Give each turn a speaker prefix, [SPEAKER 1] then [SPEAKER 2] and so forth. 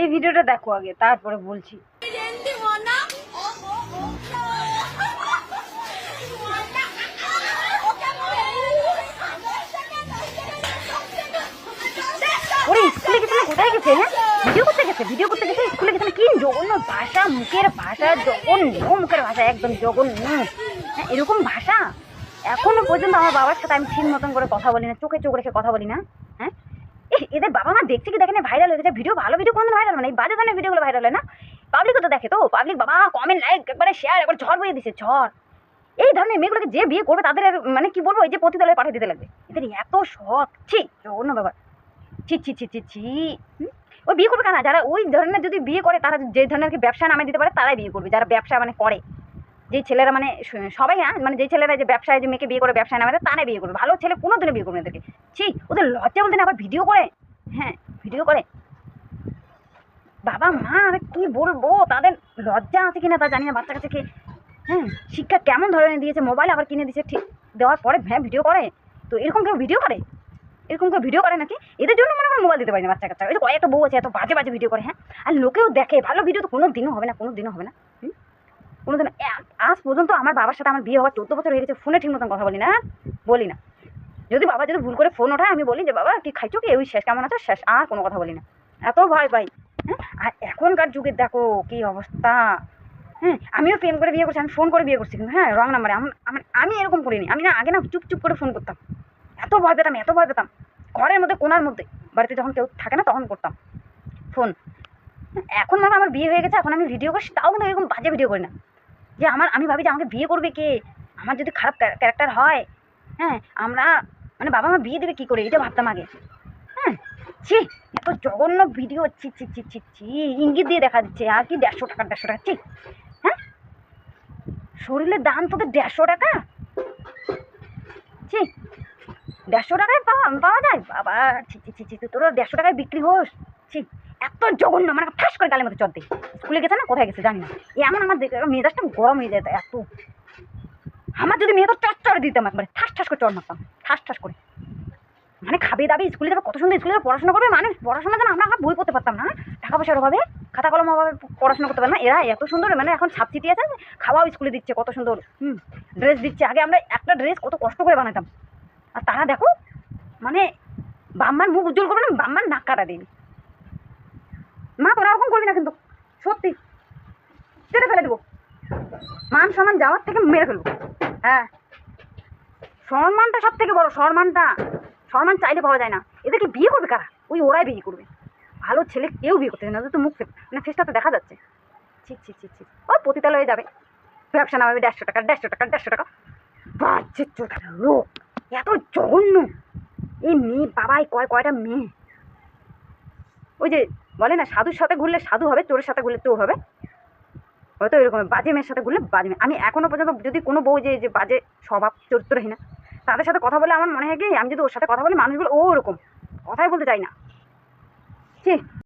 [SPEAKER 1] এই ভিডিওটা দেখো আগে, তারপরে বলছি। ওরে, স্কুলে গেছে কোথায় গেছে হ্যাঁ? ভিডিও করতে গেছে, ভিডিও করতে গেছে, স্কুলে গেছে কি জঘন্য ভাষা, মুখের ভাষা মুখের ভাষা, একদম জঘন্য। হ্যাঁ এরকম ভাষা? এখনও পর্যন্ত আমার বাবার সাথে আমি ঠিক মতন করে কথা বলি না, চোখে চোখ রেখে কথা বলি না। এদের বাবা মা দেখছে কি দেখে না ভাইরাল হয়ে গেছে ভিডিও ভালো ভিডিও কোনো ভাইরাল হয় না? এই বাজে ধরনের ভিডিওগুলো ভাইরাল হয় না? পাবলিকও তো দেখে তো। পাবলিক বাবা কমেন্ট লাইক একবারে শেয়ার একবার ঝড় বয়ে দিছে, ঝড়। এই ধরনের মেয়েগুলোকে যে বিয়ে করবে, তাদের মানে কি বলব, এই যে পতিতালয়ে পাঠিয়ে দিতে লাগবে। এদের এত শখ। ছি জঘন্য ব্যাপার। ছি ছি ছি ছি ছি? ওই বিয়ে করবে কেন? যারা ওই ধরনের যদি বিয়ে করে, তারা যে ধরনের ব্যবসা নামে দিতে পারে, তারাই বিয়ে করবে। যারা ব্যবসা মানে করে। যেই ছেলেরা মানে সবাই না মানে যেই ছেলেরা যে ব্যবসায় যে মেয়েকে বিয়ে করে, ব্যবসায় নামে তারাই বিয়ে করবে। ভালো ছেলে কোনো দিনে বিয়ে করবে এদেরকে ছি, ওদের লজ্জা বলতে না, আবার ভিডিও করে? হ্যাঁ ভিডিও করে। বাবা মা কি বলব? তাদের লজ্জা আছে কিনা তা জানি না, বাচ্চা কাছে হ্যাঁ শিক্ষা কেমন ধরনের দিয়েছে মোবাইল আবার কিনে দিয়েছে, ঠিক দেওয়ার পরে হ্যাঁ ভিডিও করে। তো এরকম কেউ ভিডিও করে? এরকম কেউ ভিডিও করে নাকি? এদের জন্য মনে হয় মোবাইল দিতে পারি না, বাচ্চা কাচ্চা। ওই যে কয়েকটা বউ আছে, এত বাজে বাজে ভিডিও করে হ্যাঁ? আর লোকেও দেখে, ভালো ভিডিও তো কোনো দিনও হবে না কোনো দিনও হবে না, হুম? কোনো দিন আজ পর্যন্ত আমার বাবার সাথে আমার বিয়ে হওয়ার চোদ্দ বছর হয়ে গেছে ফোনে ঠিক মতন কথা বলি না বলি না। যদি বাবা যদি ভুল করে ফোন ওঠায়, আমি বলি যে, বাবা, কি খাইছো কি? ওই শেষ, কেমন আছো? শেষ, আর কোনো কথা বলি না। এত ভয় পাই হ্যাঁ? আর এখনকার যুগে দেখো কি অবস্থা হ্যাঁ? আমিও প্রেম করে বিয়ে করছি, আমি ফোন করে বিয়ে করছি কিন্তু হ্যাঁ? রং নাম্বারে আমি আমি এরকম করিনি। আমি না, আগে না চুপ চুপ করে ফোন করতাম। এত ভয় পেতাম, এত ভয় পেতাম। ঘরের মধ্যে, কোনার মধ্যে, বাড়িতে যখন কেউ থাকে না, তখন করতাম ফোন এখন মানে আমার বিয়ে হয়ে গেছে, এখন আমি ভিডিও করছি, তাও কিন্তু এরকম বাজে ভিডিও করি না। যে আমার, আমি ভাবি যে আমাকে বিয়ে করবে কে? আমার যদি খারাপ ক্যারেক্টার হয় হ্যাঁ আমরা মানে বাবা মা বিয়ে দেবে কী করে? এটা ভাবতাম আগে। হ্যাঁ ছি, এত জঘন্য ভিডিও ছি ছি ছি ছি ছি, ইঙ্গিত দিয়ে দেখা দিচ্ছে আর কি দেড়শো টাকা দেড়শো টাকা, ছি হ্যাঁ? শরীরের দাম তোদের দেড়শো টাকা? ছি, দেড়শো টাকায় পাওয়া পাওয়া যায়? বাবা, ছি ছি ছি ছি, তোরা দেড়শো টাকায় বিক্রি হোস, ছি। এত জঘন্য মানে ঠাস করে গালের মধ্যে দে। স্কুলে গেছে না, কোথায় গেছে জানি না। এমন আমার মেজাজটা গরম হয়ে যায় এত। আমার যদি মেয়ে তো চট চড়ে দিতাম একবারে, ঠাস ঠাস করে চড় মারতাম, ঠাস ঠাস করে। মানে খাবে দাবি, স্কুলে যাবে, কত সুন্দর স্কুলে পড়াশোনা করবে মানুষ পড়াশোনা যেন আমরা বই পড়তে পারতাম না টাকা পয়সার অভাবে, খাতা কলম অভাবে পড়াশোনা করতে পারে না। এরা এত সুন্দর মানে এখন ছাপ চিটি আছে, খাওয়াও স্কুলে দিচ্ছে কত সুন্দর, হুম? ড্রেস দিচ্ছে। আগে আমরা একটা ড্রেস কত কষ্ট করে বানাতাম। আর তারা দেখো মানে বাম্মার মুখ উজ্জ্বল করবে না, বাম্মার নাক কাটা দিবি মা তোরা ওরকম করবি না কিন্তু। সত্যি। কেটে ফেলে দেবো। মান সম্মান যাওয়ার থেকে মেরে ফেলব। হ্যাঁ। সম্মানটা সব থেকে বড়, সম্মানটা। সম্মান চাইলে পাওয়া যায় না। এদেরকে বিয়ে করবে কারা? ওই ওরাই বিয়ে করবে। ভালো ছেলে কেউ বিয়ে করতে না তো মুখ মানে ফেসটা তো দেখা যাচ্ছে। ছি ছি ছি ছি। ওই পতিতালয়ে যাবে। ব্যবসা নামাবে দেড়শো টাকা দেড়শো টাকা দেড়শো টাকা। বাজে লোক এত জঘন্য। এই মেয়ে বাবাই কয়, কয়টা মেয়ে। ওই যে বলে না, সাধুর সাথে ঘুরলে সাধু হবে, চোরের সাথে ঘুরলে চোর হবে। হয়তো এরকম বাজে মেয়ের সাথে ঘুরলে বাজে মেয়ে। আমি এখনও পর্যন্ত যদি কোনো বউ যে যে বাজে স্বভাব, চরিত্রহীন, তাদের সাথে কথা বলে আমার মনে হয় কি, আমি যদি ওর সাথে কথা বলি, মানুষগুলো ও ওরকম। কথাই বলতে চাই না। ঠিক